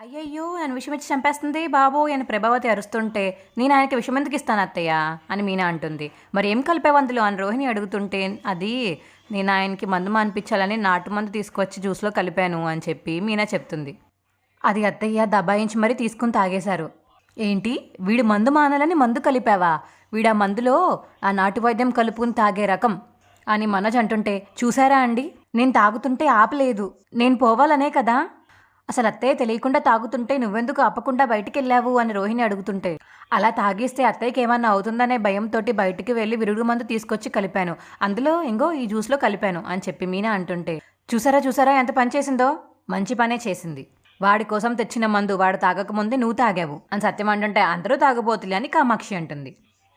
అయ్యయ్యో నన్ను విషయం ఇచ్చి చంపేస్తుంది బాబు అని ప్రభావతి అరుస్తుంటే నేను ఆయనకి విషయం ఎందుకు ఇస్తాను అత్తయ్య? అని మీనా అంటుంది. మరి ఏం కలిపేవందులు అని రోహిణి అడుగుతుంటే అది నేను ఆయనకి మందు మానిపించాలని నాటు మందు తీసుకొచ్చి జ్యూస్లో కలిపాను అని చెప్పి మీనా చెప్తుంది. అది అత్తయ్య దబాయించి మరీ తీసుకుని తాగేశారు. ఏంటి? వీడు మందు మానాలని మందు కలిపావా? వీడు ఆ మందులో ఆ నాటు వైద్యం కలుపుకుని తాగే రకం అని మనోజ్ అంటుంటే చూసారా అండి? నేను తాగుతుంటే ఆపలేదు. నేను పోవాలనే కదా? అసలు అత్తయ్య తెలియకుండా తాగుతుంటే నువ్వెందుకు ఆపకుండా బయటికి వెళ్ళావు అని రోహిణి అడుగుతుంటే. అలా తాగిస్తే అత్తయ్యకి ఏమన్నా అవుతుందనే భయంతోటి బయటికి వెళ్ళి విరుగు మందు తీసుకొచ్చి కలిపాను. అందులో ఇంగో ఈ జ్యూస్లో కలిపాను అని చెప్పి మీనా అంటుంటే. చూసారా చూసారా ఎంత పని చేసిందో? మంచి పనే చేసింది. వాడి కోసం తెచ్చిన మందు వాడు తాగకముందే నువ్వు తాగావు అని సత్యం అంటుంటే అందరూ తాగబోతులే అని కామాక్షి అంటుంది.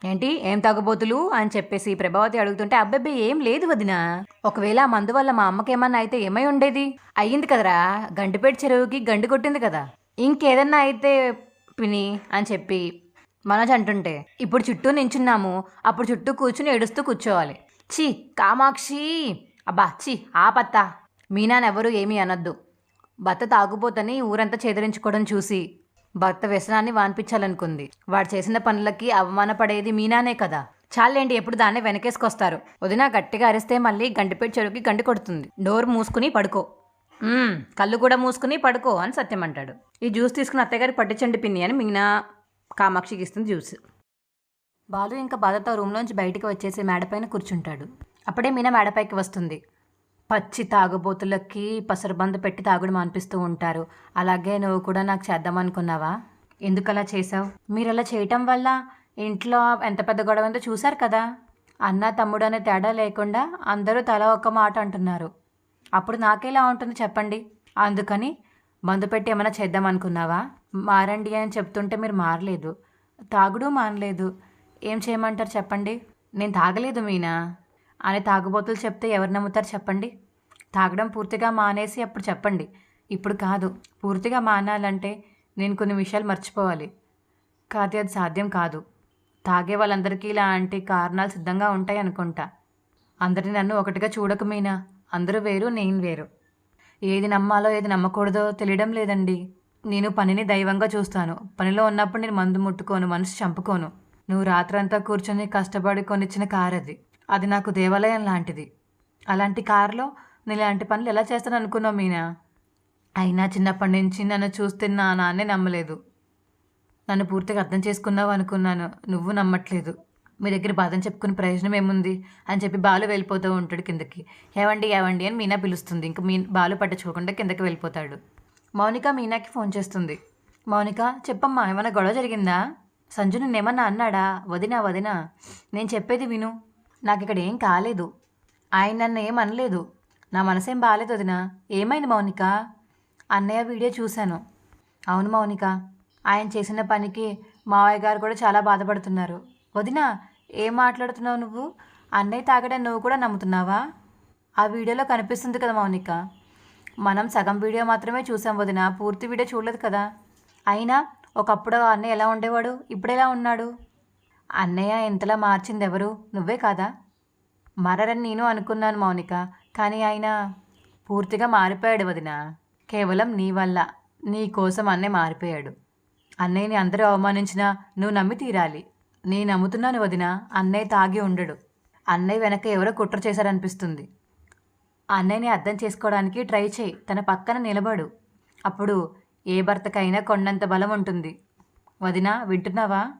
ఏంటి? ఏం తాగబోతులు? అని చెప్పేసి ప్రభావతి అడుగుతుంటే అబ్బాయి ఏం లేదు వదినా. ఒకవేళ ఆ మందు వల్ల మా అమ్మకేమన్నా అయితే ఏమై ఉండేది? అయ్యింది కదరా. గండిపేట చెరువుకి గండి కొట్టింది కదా. ఇంకేదన్నా అయితే పిని అని చెప్పి మనోజ్ అంటుంటే ఇప్పుడు చుట్టూ నించున్నాము. అప్పుడు చుట్టూ కూర్చుని ఏడుస్తూ కూర్చోవాలి. ఛీ కామాక్షి. అబ్బా ఛీ ఆ పత్త మీనానెవరూ ఏమీ అనొద్దు. భర్త తాగుపోతని ఊరంతా చేదరించుకోవడం చూసి భర్త వ్యసనాన్ని వాన్పించాలనుకుంది. వాడు చేసిన పనులకి అవమానపడేది మీనానే కదా. చాలేండి ఎప్పుడు దాన్నే వెనకేసుకొస్తారు. వదిన గట్టిగా అరిస్తే మళ్ళీ గండిపేట చెరువుకి గండి కొడుతుంది. డోర్ మూసుకుని పడుకో. కళ్ళు కూడా మూసుకుని పడుకో అని సత్యం అంటాడు. ఈ జ్యూస్ తీసుకుని అత్తగారి పట్టించండి పిన్ని అని మీనా కామాక్షికి ఇస్తుంది జ్యూస్. బాలు ఇంకా బాధతో రూమ్లోంచి బయటికి వచ్చేసి మేడపైన కూర్చుంటాడు. అప్పుడే మీనా మేడపైకి వస్తుంది. పచ్చి తాగుబోతులకి పసరుబంద పెట్టి తాగుడు మానిపిస్తూ ఉంటారు. అలాగే నువ్వు కూడా నాకు చేద్దామనుకున్నావా ఎందుకు అలా చేసావు మీరు అలా చేయటం వల్ల ఇంట్లో ఎంత పెద్ద గొడవ ఉందో చూశారు కదా? అన్న తమ్ముడు అనే తేడా లేకుండా అందరూ తల ఒక్క మాట అంటున్నారు. అప్పుడు నాకేలా ఉంటుంది చెప్పండి? అందుకని మందు పెట్టి ఏమైనా చేద్దాం అనుకున్నావా? మారండి అని చెప్తుంటే మీరు మారలేదు. తాగుడు మానలేదు. ఏం చేయమంటారు చెప్పండి? నేను తాగలేదు మీనా? అని తాగుబోతులు చెప్తే ఎవరు నమ్ముతారు చెప్పండి? తాగడం పూర్తిగా మానేసి అప్పుడు చెప్పండి. ఇప్పుడు కాదు. పూర్తిగా మానాలంటే నేను కొన్ని విషయాలు మర్చిపోవాలి. కాదు అది సాధ్యం కాదు. తాగే వాళ్ళందరికీ ఇలాంటి కారణాలు సిద్ధంగా ఉంటాయి అనుకుంటా. అందరి నన్ను ఒకటిగా చూడకమీనా అందరూ వేరు నేను వేరు. ఏది నమ్మాలో ఏది నమ్మకూడదో తెలియడం లేదండి. నేను పనిని దైవంగా చూస్తాను. పనిలో ఉన్నప్పుడు నేను మందు ముట్టుకోను మనసు చంపుకోను. నువ్వు రాత్రంతా కూర్చొని కష్టపడి కొనిచ్చిన కారు అది అది నాకు దేవాలయం లాంటిది. అలాంటి కారులో నేను ఇలాంటి పనులు ఎలా చేస్తాను అనుకున్నావు మీనా? అయినా చిన్నప్పటి నుంచి నన్ను చూస్తే నా నాన్నే నమ్మలేదు. నన్ను పూర్తిగా అర్థం చేసుకున్నావు అనుకున్నాను. నువ్వు నమ్మట్లేదు. మీ దగ్గర బాధను చెప్పుకునే ప్రయోజనం ఏముంది? అని చెప్పి బాలు వెళ్ళిపోతూ ఉంటాడు కిందకి. ఏవండి ఏవండి అని మీనా పిలుస్తుంది. ఇంక మీ బాలు పట్టించుకోకుండా కిందకి వెళ్ళిపోతాడు. మౌనిక మీనాకి ఫోన్ చేస్తుంది. మౌనిక చెప్పమ్మా ఏమైనా గొడవ జరిగిందా? సంజు నిన్నేమన్నా అన్నాడా? వదినా వదినా నేను చెప్పేది విను. నాకు ఇక్కడ ఏం కాలేదు. ఆయన నన్ను ఏం అనలేదు. నా మనసేం బాగాలేదు వదినా. ఏమైంది మౌనిక? అన్నయ్య వీడియో చూశాను. అవును మౌనిక ఆయన చేసిన పనికి మావయ్య గారు కూడా చాలా బాధపడుతున్నారు. వదినా ఏం మాట్లాడుతున్నావు నువ్వు? అన్నయ్య తాగడం నువ్వు కూడా నమ్ముతున్నావా? ఆ వీడియోలో కనిపిస్తుంది కదా మౌనిక. మనం సగం వీడియో మాత్రమే చూసాం వదిన. పూర్తి వీడియో చూడలేదు కదా. అయినా ఒకప్పుడు ఆ అన్నయ్య ఎలా ఉండేవాడు? ఇప్పుడు ఎలా ఉన్నాడు? అన్నయ్య ఎంతలా మార్చింది ఎవరు నువ్వే కాదా? మరరని నేను అనుకున్నాను మౌనిక. కానీ ఆయన పూర్తిగా మారిపోయాడు వదిన. కేవలం నీ వల్ల నీ కోసం అన్నయ్య మారిపోయాడు. అన్నయ్యని అందరూ అవమానించినా నువ్వు నమ్మి తీరాలి. నేను నమ్ముతున్నాను వదిన అన్నయ్య తాగి ఉండడు. అన్నయ్య వెనక ఎవరో కుట్ర చేశారనిపిస్తుంది. అన్నయ్యని అర్థం చేసుకోవడానికి ట్రై చేయి తన పక్కన నిలబడు. అప్పుడు ఏ భర్తకైనా కొండంత బలం ఉంటుంది. వదినా వింటున్నావా?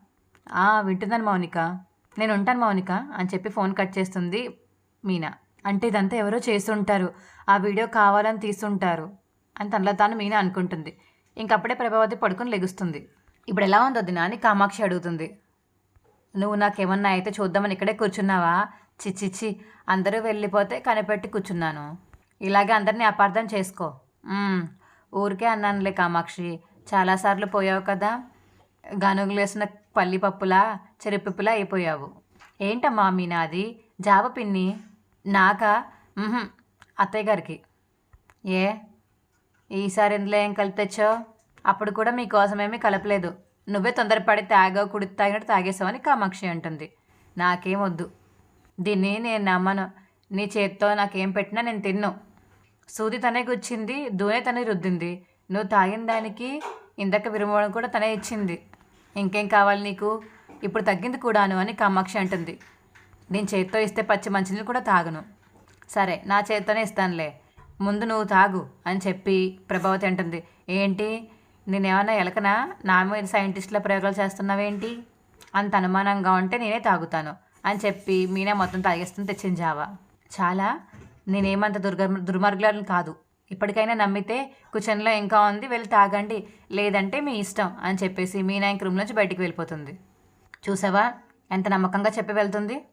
"ఆ, వింటున్నాను మౌనిక. నేను ఉంటాను మౌనిక అని చెప్పి ఫోన్ కట్ చేస్తుంది మీనా. అంటే ఇదంతా ఎవరో చేస్తుంటారు. ఆ వీడియో కావాలని తీస్తుంటారు. అని తనలో తాను మీనా అనుకుంటుంది. ఇంకప్పుడే ప్రభావతి పడుకొని లెగుస్తుంది. ఇప్పుడు ఎలా ఉందో దినా అని కామాక్షి అడుగుతుంది. నువ్వు నాకేమన్నా అయితే చూద్దామని ఇక్కడే కూర్చున్నావా? చిచ్చిచ్చి అందరూ వెళ్ళిపోతే కనిపెట్టి కూర్చున్నాను. ఇలాగే అందరినీ అపార్థం చేసుకో. ఊరికే అన్నానులే కామాక్షి. చాలాసార్లు పోయావు కదా. గనుగులేసిన పల్లిపప్పులా చెరిపిప్పులా అయిపోయావు. ఏంటమ్మా మీ నాది జావ పిన్ని? నాకా? అత్తయ్య గారికి. ఏ? ఈసారి ఇందులో ఏం కలిపి తెచ్చావు? అప్పుడు కూడా మీకోసమేమీ కలపలేదు. నువ్వే తొందరపడి తాగావు కుడి తాగినట్టు తాగేసావని కామాక్షి అంటుంది. నాకేం వద్దు. దీన్ని నేను నమ్మను. నీ చేత్తో నాకేం పెట్టినా నేను తిన్ను. సూది తనే గుచ్చింది దూనే తనే రుద్దింది. నువ్వు తాగిన దానికి ఇందాక విరుమోడం కూడా తనే ఇచ్చింది. ఇంకేం కావాలి నీకు? ఇప్పుడు తగ్గింది కూడాను అని కామాక్షి అంటుంది. నేను చేత్తో ఇస్తే పచ్చి మంచినీళ్ళు కూడా తాగను. సరే నా చేత్తోనే ఇస్తానులే. ముందు నువ్వు తాగు అని చెప్పి ప్రభావతి అంటుంది. ఏంటి? నేనేమన్నా ఎలకనా? నా మీద సైంటిస్టుల ప్రయోగాలు చేస్తున్నావేంటి? అంత అనుమానంగా ఉంటే నేనే తాగుతాను అని చెప్పి మీనే మొత్తం తాగేస్తుంది తెచ్చిన జావా. చాలా నేనేమంత దుర్గ దుర్మార్గులను కాదు. ఇప్పటికైనా నమ్మితే కుచెన్లో ఇంకా ఉంది వెళ్ళి తాగండి. లేదంటే మీ ఇష్టం అని చెప్పేసి మీనా ఇంక రూమ్ నుంచి బయటికి వెళ్ళిపోతుంది. చూసావా? ఎంత నమ్మకంగా చెప్పి వెళ్తుంది?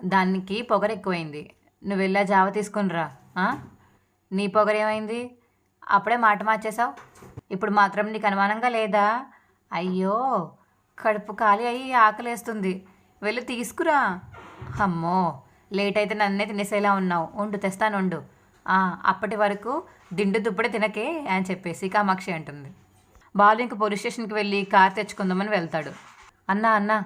దానికి పొగరు ఎక్కువైంది. నువ్వు వెళ్ళా జావ తీసుకునిరా నీ పొగరేమైంది అప్పుడే మాట మార్చేశావు. ఇప్పుడు మాత్రం నీకు అనుమానంగా లేదా? అయ్యో కడుపు ఖాళీ అయ్యి ఆకలేస్తుంది. వెళ్ళి తీసుకురా. అమ్మో లేట్ అయితే నన్నే తినేసేలా ఉన్నావు. ఉండు తెస్తాను ఉండు. అప్పటి వరకు దిండు దుప్పటి తినకే అని చెప్పేసి కామాక్షి అంటుంది. బాలు ఇంక పోలీస్ స్టేషన్కి వెళ్ళి కార్ తెచ్చుకుందామని వెళ్తాడు. అన్నా అన్నా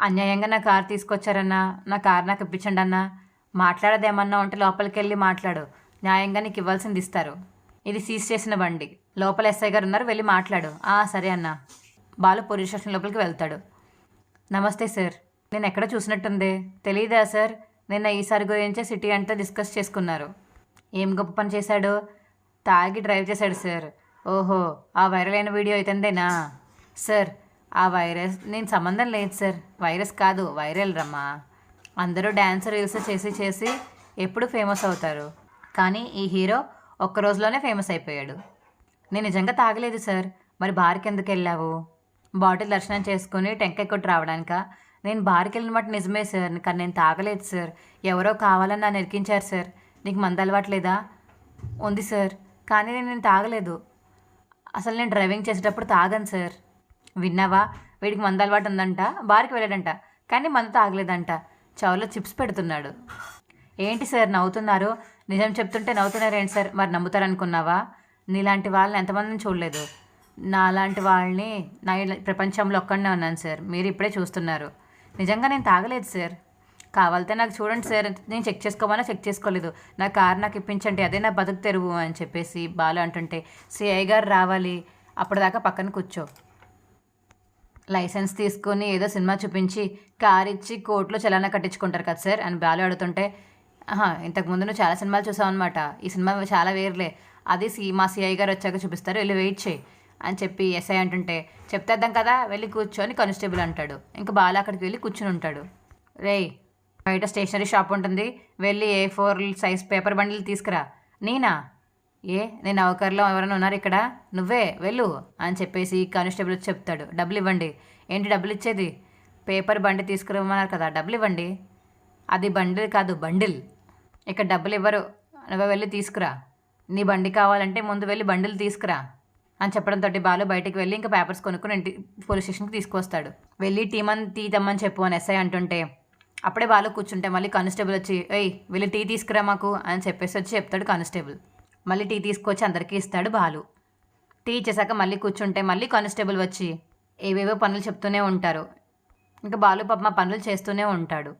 అన్యాయంగా నా కార్ తీసుకొచ్చారన్నా నా కారు నాకు ఇప్పించండి అన్నా మాట్లాడదేమన్నా ఉంటే లోపలికి వెళ్ళి మాట్లాడు. న్యాయంగా నీకు ఇవ్వాల్సింది ఇస్తారు. ఇది సీజ్ చేసిన బండి. లోపల ఎస్ఐ గారు ఉన్నారు వెళ్ళి మాట్లాడు. ఆ సరే అన్నా. బాలు పోలీస్ స్టేషన్ లోపలికి వెళ్తాడు. నమస్తే సార్. నేను ఎక్కడ చూసినట్టుంది? తెలియదా సార్? నిన్న ఈసారి గురించే సిటీ అంతా డిస్కస్ చేసుకున్నారు. ఏం గొప్ప పని చేశాడు? తాగి డ్రైవ్ చేశాడు సార్. ఓహో ఆ వైరల్ అయిన వీడియో అయితేందేనా? సార్ ఆ వైరస్ నేను సంబంధం లేదు సార్. వైరస్ కాదు వైరల్ రమ్మా. అందరూ డ్యాన్స్ రీల్స్ చేసి చేసి ఎప్పుడు ఫేమస్ అవుతారు. కానీ ఈ హీరో ఒక్క రోజులోనే ఫేమస్ అయిపోయాడు. నేను నిజంగా తాగలేదు సార్. మరి బార్కి ఎందుకు వెళ్ళావు? బాటిల్ దర్శనం చేసుకుని టెంకాయ కొట్టి రావడానిక? నేను బార్కి వెళ్ళిన మాట నిజమే సార్. కానీ నేను తాగలేదు సార్. ఎవరో కావాలని నన్ను ఎరికించారు సార్. నీకు మందు అలవాట్లేదా? ఉంది సార్. కానీ నేను తాగలేదు. అసలు నేను డ్రైవింగ్ చేసేటప్పుడు తాగాను సార్. విన్నావా? వీడికి మందు అలవాటు ఉందంట. బార్కి వెళ్ళాడంట. కానీ మందు తాగలేదంట. చౌలో చిప్స్ పెడుతున్నాడు. ఏంటి సార్ నవ్వుతున్నారు? నిజం చెప్తుంటే నవ్వుతున్నారేంటి సార్? మరి నమ్ముతారనుకున్నావా? నీలాంటి వాళ్ళని ఎంతమందిని చూడలేదు. నాలాంటి వాళ్ళని నా ప్రపంచంలో ఒక్కడనే ఉన్నాను సార్. మీరు ఇప్పుడే చూస్తున్నారు. నిజంగా నేను తాగలేదు సార్. కావాలితే నాకు చూడండి సార్. నేను చెక్ చేసుకోమన్నా చెక్ చేసుకోలేదు. నా కార్ నాకు ఇప్పించండి. అదే నా బతుకు తెరువు అని చెప్పేసి బాలు అంటుంటే సిఐ గారు రావాలి. అప్పటిదాకా పక్కన కూర్చో. లైసెన్స్ తీసుకొని ఏదో సినిమా చూపించి కార్ ఇచ్చి కోర్టులో చలానా కట్టించుకుంటారు కదా సార్. అని బాలు అడుగుతుంటే ఆహా ఇంతకుముందు నువ్వు చాలా సినిమాలు చూసావు అనమాట ఈ సినిమా చాలా వేర్లే. అది సి మా సిఐ గారు వచ్చాక చూపిస్తారు. వెళ్ళి వెయిట్ చేయి. అని చెప్పి ఎస్ఐ అంటుంటే చెప్తేద్దాం కదా వెళ్ళి కూర్చొని కానిస్టేబుల్ అంటాడు. ఇంకా బాలు అక్కడికి వెళ్ళి కూర్చుని ఉంటాడు. రేయ్ బయట స్టేషనరీ షాప్ ఉంటుంది. వెళ్ళి ఏ ఫోర్ సైజ్ పేపర్ బండిలు తీసుకురా. నేనా? ఏ నేను నౌకర్లో ఎవరైనా ఉన్నారు ఇక్కడ? నువ్వే వెళ్ళు అని చెప్పేసి కానిస్టేబుల్ వచ్చి చెప్తాడు. డబ్బులు ఇవ్వండి ఏంటి డబ్బులు ఇచ్చేది పేపర్ బండి తీసుకురమ్మన్నారు కదా డబ్బులు ఇవ్వండి అది బండిల్ కాదు బండిల్. ఇక్కడ డబ్బులు ఇవ్వరు నువ్వే వెళ్ళి తీసుకురా. నీ బండి కావాలంటే ముందు వెళ్ళి బండిలు తీసుకురా అని చెప్పడంతో బాలు బయటికి వెళ్ళి ఇంకా పేపర్స్ కొనుక్కుని ఇంటి పోలీస్ స్టేషన్కి తీసుకొస్తాడు. వెళ్ళి టీ మన్ టీ తెమ్మని చెప్పు అని ఎస్ఐ అంటుంటే అప్పుడే బాలు కూర్చుంటే మళ్ళీ కానిస్టేబుల్ వచ్చి ఏయ్ వెళ్ళి టీ తీసుకురా మాకు అని చెప్పేసి వచ్చి చెప్తాడు కానిస్టేబుల్. మళ్ళీ టీ తీసుకొచ్చి అందరికీ ఇస్తాడు బాలు. టీ ఇచ్చేసాక మళ్ళీ కూర్చుంటే మళ్ళీ కానిస్టేబుల్ వచ్చి ఏవేవో పనులు చెప్తూనే ఉంటారు. ఇంకా బాలు పాప మా పనులు చేస్తూనే ఉంటాడు.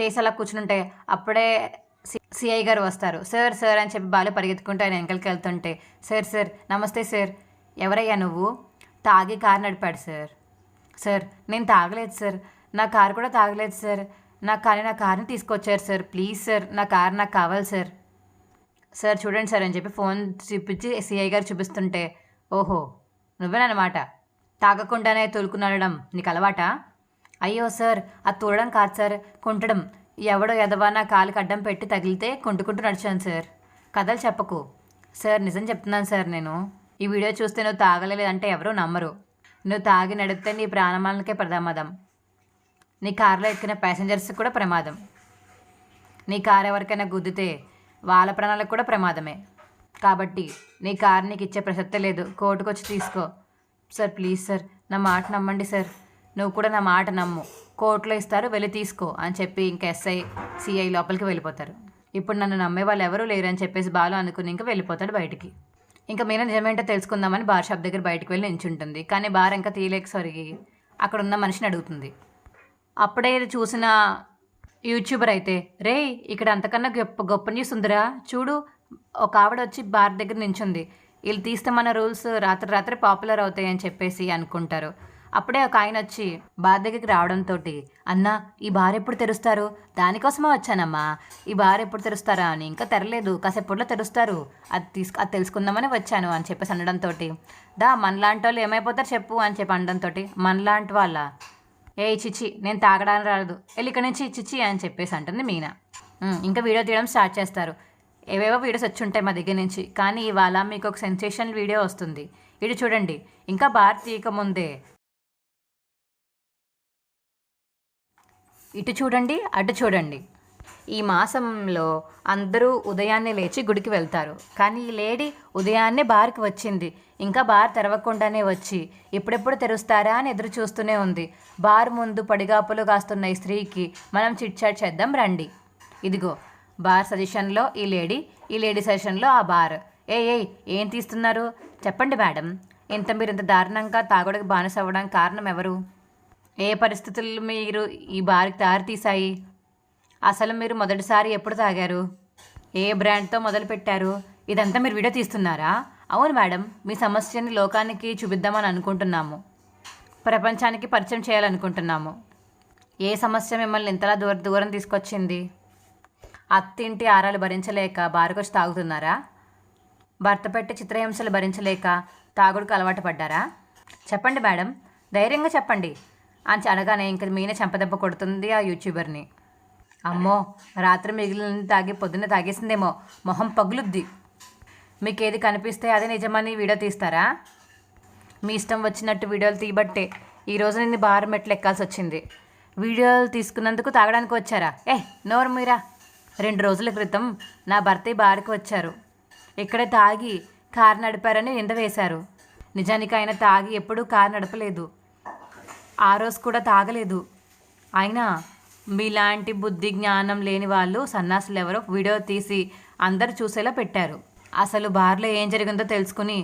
చేసి అలా కూర్చుంటే అప్పుడే సి- సిఐ గారు వస్తారు. సార్ సార్ అని చెప్పి బాలు పరిగెత్తుకుంటూ ఆయన వెనకలికి వెళ్తుంటే సార్ సార్ నమస్తే సార్. ఎవరయ్యా నువ్వు? తాగి కారు నడిపాడు సార్. సార్ నేను తాగలేదు సార్. నా కారు కూడా తాగలేదు సార్. నా కానీ నా కార్ని తీసుకొచ్చారు సార్. ప్లీజ్ సార్ నా కారు నాకు కావాలి సార్. సార్ చూడండి సార్ అని చెప్పి ఫోన్ చూపించి సిఐ గారు చూపిస్తుంటే ఓహో నువ్వేనమాట తాగకుండానే తోలుకునడం నీకు అలవాటా? అయ్యో సార్ అది తోడడం కాదు సార్ కుంటడం. ఎవడో ఎదవా నా కాలుకి అడ్డం పెట్టి తగిలితే కొంటుకుంటూ నడిచాను సార్. కథలు చెప్పకు. సార్ నిజం చెప్తున్నాను సార్ నేను. ఈ వీడియో చూస్తే నువ్వు తాగలేదంటే ఎవరూ నమ్మరు. నువ్వు తాగి నడిపితే నీ ప్రాణమాలకే ప్రమాదం. నీ కారులో ఎక్కిన ప్యాసింజర్స్కి కూడా ప్రమాదం. నీ కారు ఎవరికైనా గుద్దితే వాళ్ళ ప్రాణాలకు కూడా ప్రమాదమే. కాబట్టి నీ కార్ నీకు ఇచ్చే ప్రసక్తే లేదు. కోర్టుకొచ్చి తీసుకో. సార్ ప్లీజ్ సార్ నా మాట నమ్మండి సార్. నువ్వు కూడా నా మాట నమ్ము. కోర్టులో ఇస్తారు వెళ్ళి తీసుకో అని చెప్పి ఇంకా ఎస్ఐ సిఐ లోపలికి వెళ్ళిపోతారు. ఇప్పుడు నన్ను నమ్మే వాళ్ళు ఎవరూ లేరు అని చెప్పేసి బాలు అనుకుని ఇంకా వెళ్ళిపోతాడు బయటికి. ఇంకా మీనా నిజమేంటో తెలుసుకుందామని బార్ షాప్ దగ్గర బయటికి వెళ్ళి నించుంటుంది. కానీ బార్ ఇంకా తీయలేక సరిగి అక్కడ ఉన్న మనిషిని అడుగుతుంది. అప్పుడే ఇది చూసిన యూట్యూబర్ అయితే రే ఇక్కడ అంతకన్నా గొప్ప గొప్ప న్యూస్ ఉందిరా చూడు ఒక ఆవిడ వచ్చి బార్ దగ్గర నించుంది. వీళ్ళు తీస్తే మన రూల్స్ రాత్రి రాత్రి పాపులర్ అవుతాయని చెప్పేసి అనుకుంటారు. అప్పుడే ఒక ఆయన వచ్చి బార్ దగ్గరికి రావడంతో అన్న ఈ బార్ ఎప్పుడు తెరుస్తారు? దానికోసమే వచ్చానమ్మా. ఈ బార్ ఎప్పుడు తెరుస్తారా అని ఇంకా తెరలేదు. కాసేపట్లో తెరుస్తారు. అది తీసుకు అది తెలుసుకుందామని వచ్చాను అని చెప్పేసి అనడంతో దా మనలాంటి వాళ్ళు ఏమైపోతారు చెప్పు అని చెప్పి అనడంతో మనలాంటి వాళ్ళ? ఏ చిచ్చి నేను తాగడానికి రాలేదు. వెళ్ళి ఇక్కడ నుంచి చిచి అని చెప్పేసి అంటుంది మీనా. ఇంకా వీడియో తీయడం స్టార్ట్ చేస్తారు. ఏవేవో వీడియోస్ వచ్చి ఉంటాయి మా దగ్గర నుంచి కానీ ఇవాళ మీకు ఒక సెన్సేషనల్ వీడియో వస్తుంది. ఇది చూడండి ఇంకా బార్ తీయకముందే ఇటు చూడండి అటు చూడండి. ఈ మాసంలో అందరూ ఉదయాన్నే లేచి గుడికి వెళ్తారు. కానీ ఈ లేడీ ఉదయాన్నే బార్కి వచ్చింది. ఇంకా బార్ తెరవకుండానే వచ్చి ఎప్పుడెప్పుడు తెరుస్తారా అని ఎదురు చూస్తూనే ఉంది. బార్ ముందు పడిగాపులు కాస్తున్న ఈ స్త్రీకి మనం చిట్చాట్ చేద్దాం రండి. ఇదిగో బార్ సజెషన్లో ఈ లేడీ ఈ లేడీ సజెషన్లో ఆ బార్. ఏ ఏయ్ ఏం తీస్తున్నారు? చెప్పండి మేడం. ఇంత మీరు ఇంత దారుణంగా తాగుడికి బానిస అవ్వడానికి కారణం ఎవరు? ఏ పరిస్థితులు మీరు ఈ బార్కి దారి తీశాయి? అసలు మీరు మొదటిసారి ఎప్పుడు తాగారు? ఏ బ్రాండ్తో మొదలు పెట్టారు? ఇదంతా మీరు వీడియో తీస్తున్నారా? అవును మేడం మీ సమస్యని లోకానికి చూపిద్దామని అనుకుంటున్నాము. ప్రపంచానికి పరిచయం చేయాలనుకుంటున్నాము. ఏ సమస్య మిమ్మల్ని ఇంతలా దూర దూరం తీసుకొచ్చింది? అత్తింటి ఆరాలు భరించలేక బారుకొచ్చి తాగుతున్నారా? భర్త పెట్టి చిత్రహింసలు భరించలేక తాగుడుకు అలవాటు పడ్డారా? చెప్పండి మేడం ధైర్యంగా చెప్పండి. అని అనగానే ఇంక మీనే చెంపదెబ్బ కొడుతుంది ఆ యూట్యూబర్ని. అమ్మో రాత్రి మిగిలిన తాగి పొద్దున్న తాగేసిందేమో. మొహం పగులుద్ది. మీకు ఏది కనిపిస్తే అదే నిజమని వీడియో తీస్తారా? మీ ఇష్టం వచ్చినట్టు వీడియోలు తీయబట్టే ఈరోజు నేను బార్ మెట్లు ఎక్కాల్సి వచ్చింది వీడియోలు తీసుకున్నందుకు తాగడానికి వచ్చారా? ఏ నోరు మీరా. రెండు రోజుల క్రితం నా భర్త బార్కి వచ్చారు. ఇక్కడే తాగి కారు నడిపారని నింద వేశారు. నిజానికి ఆయన తాగి ఎప్పుడూ కారు నడపలేదు. ఆ రోజు కూడా తాగలేదు. అయినా మీలాంటి బుద్ధి జ్ఞానం లేని వాళ్ళు సన్నాసులు ఎవరో వీడియో తీసి అందరు చూసేలా పెట్టారు. అసలు బార్లో ఏం జరిగిందో తెలుసుకుని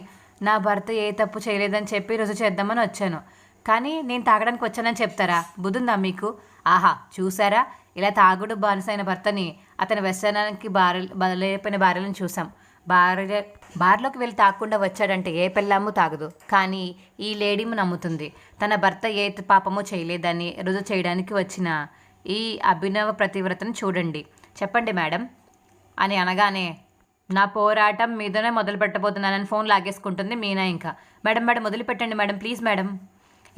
నా భర్త ఏ తప్పు చేయలేదని చెప్పి రుజు చేద్దామని వచ్చాను. కానీ నేను తాగడానికి వచ్చానని చెప్తారా? బుద్ధుందా మీకు? ఆహా చూసారా ఇలా తాగుడు బానిసైన భర్తని అతని వ్యసనానికి బార బదలైపోయిన భార్యలను చూసాం భార్య బార్లోకి వెళ్ళి తాగకుండా వచ్చాడంటే ఏ పెళ్ళాము తాగదు. కానీ ఈ లేడీము నమ్ముతుంది. తన భర్త ఏ పాపమో చేయలేదని రుజువు చేయడానికి వచ్చిన ఈ అభినవ ప్రతివ్రతను చూడండి. చెప్పండి మేడం. అని అనగానే నా పోరాటం మీదనే మొదలు పెట్టబోతున్నానని ఫోన్ లాగేసుకుంటుంది మీనా ఇంకా. మేడం మేడం వదిలిపెట్టండి మేడం ప్లీజ్ మేడం.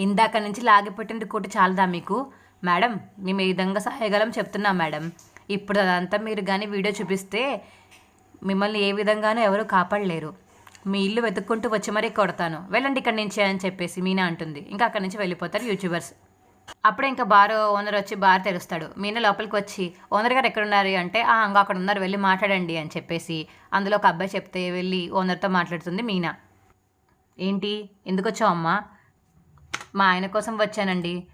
ఇందాక నుంచి లాగిపెట్టింది కూటి చాలదా మీకు? మేడం మేము ఈ విధంగా సహాయగలం చెప్తున్నాం మేడం. ఇప్పుడు అదంతా మీరు కానీ వీడియో చూపిస్తే మిమ్మల్ని ఏ విధంగానూ ఎవరు కాపాడలేరు. మీ ఇల్లు వెతుక్కుంటూ వచ్చి మరీ కొడతాను. వెళ్ళండి ఇక్కడి నుంచి అని చెప్పేసి మీనా అంటుంది. ఇంకా అక్కడి నుంచి వెళ్ళిపోతారు యూట్యూబర్స్. అప్పుడే ఇంకా బార్ ఓనర్ వచ్చి బార్ తెరుస్తాడు. మీనా లోపలికి వచ్చి ఓనర్ గారు ఎక్కడున్నారు? అంటే ఆ అంగా అక్కడ ఉన్నారు వెళ్ళి మాట్లాడండి అని చెప్పేసి అందులో ఒక అబ్బాయి చెప్తే వెళ్ళి ఓనర్తో మాట్లాడుతుంది మీనా. ఏంటి? ఎందుకు వచ్చావు అమ్మా? మా ఆయన కోసం వచ్చానండి.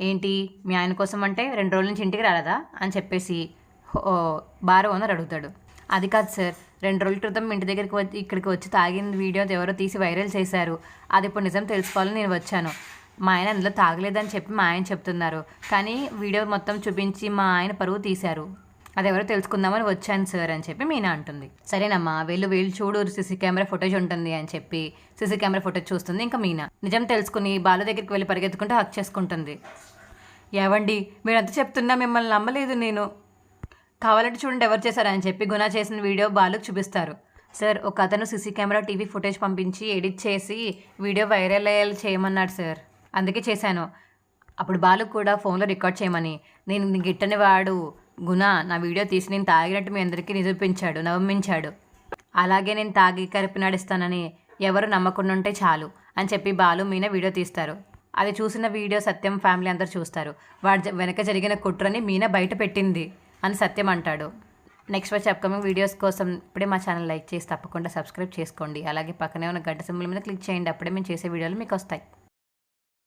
ఏంటి? మీ ఆయన కోసం అంటే రెండు రోజుల నుంచి ఇంటికి రాలేదా? అని చెప్పేసి ఓ, బార్ ఓనర్ అడుగుతాడు. అది కాదు సార్. రెండు రోజుల క్రితం ఇంటి దగ్గరికి వచ్చి ఇక్కడికి వచ్చి తాగిన వీడియో ఎవరో తీసి వైరల్ చేశారు. అది ఇప్పుడు నిజం తెలుసుకోవాలని నేను వచ్చాను. మా ఆయన అందులో తాగలేదని చెప్పి మా ఆయన చెప్తున్నారు. కానీ వీడియో మొత్తం చూపించి మా ఆయన పరువు తీశారు. అది ఎవరో తెలుసుకుందామని వచ్చాను సార్ అని చెప్పి మీనా అంటుంది. సరేనమ్మా వీళ్ళు వీళ్ళు చూడు సీసీ కెమెరా ఫుటేజ్ ఉంటుంది అని చెప్పి సీసీ కెమెరా ఫుటేజ్ చూస్తుంది ఇంకా మీనా. నిజం తెలుసుకుని బాలు దగ్గరికి వెళ్ళి పరిగెత్తుకుంటూ హక్ చేసుకుంటుంది. ఏవండి మీరంతా చెప్తున్నా మిమ్మల్ని నమ్మలేదు నేను. కావాలంటే చూడండి ఎవరు చేశారని చెప్పి గుణా చేసిన వీడియో బాలుకు చూపిస్తారు. సార్ ఒక అతను సీసీ కెమెరా టీవీ ఫుటేజ్ పంపించి ఎడిట్ చేసి వీడియో వైరల్ అయ్యేలా చేయమన్నాడు సార్. అందుకే చేశాను. అప్పుడు బాలు కూడా ఫోన్లో రికార్డ్ చేయమని నేను గిట్టని వాడు గుణ నా వీడియో తీసి నేను తాగినట్టు మీ అందరికీ నిరూపించాడు నవమించాడు అలాగే నేను తాగి కరిపి నడుస్తానని ఎవరు నమ్మకుండా ఉంటే చాలు అని చెప్పి బాలు మీన వీడియో తీస్తారు. అది చూసిన వీడియో సత్యం ఫ్యామిలీ అందరు చూస్తారు. వాడి జ- వెనక జరిగిన కుట్రని మీన బయట పెట్టింది అని సత్యం అంటాడు. నెక్స్ట్ వచ్చి అప్కమింగ్ వీడియోస్ కోసం ఇప్పుడే మా ఛానల్ లైక్ చేసి తప్పకుండా సబ్స్క్రైబ్ చేసుకోండి. అలాగే పక్కనే ఉన్న గంట సింబల్ మీద క్లిక్ చేయండి. అప్పుడే మేము చేసే వీడియోలు మీకు వస్తాయి.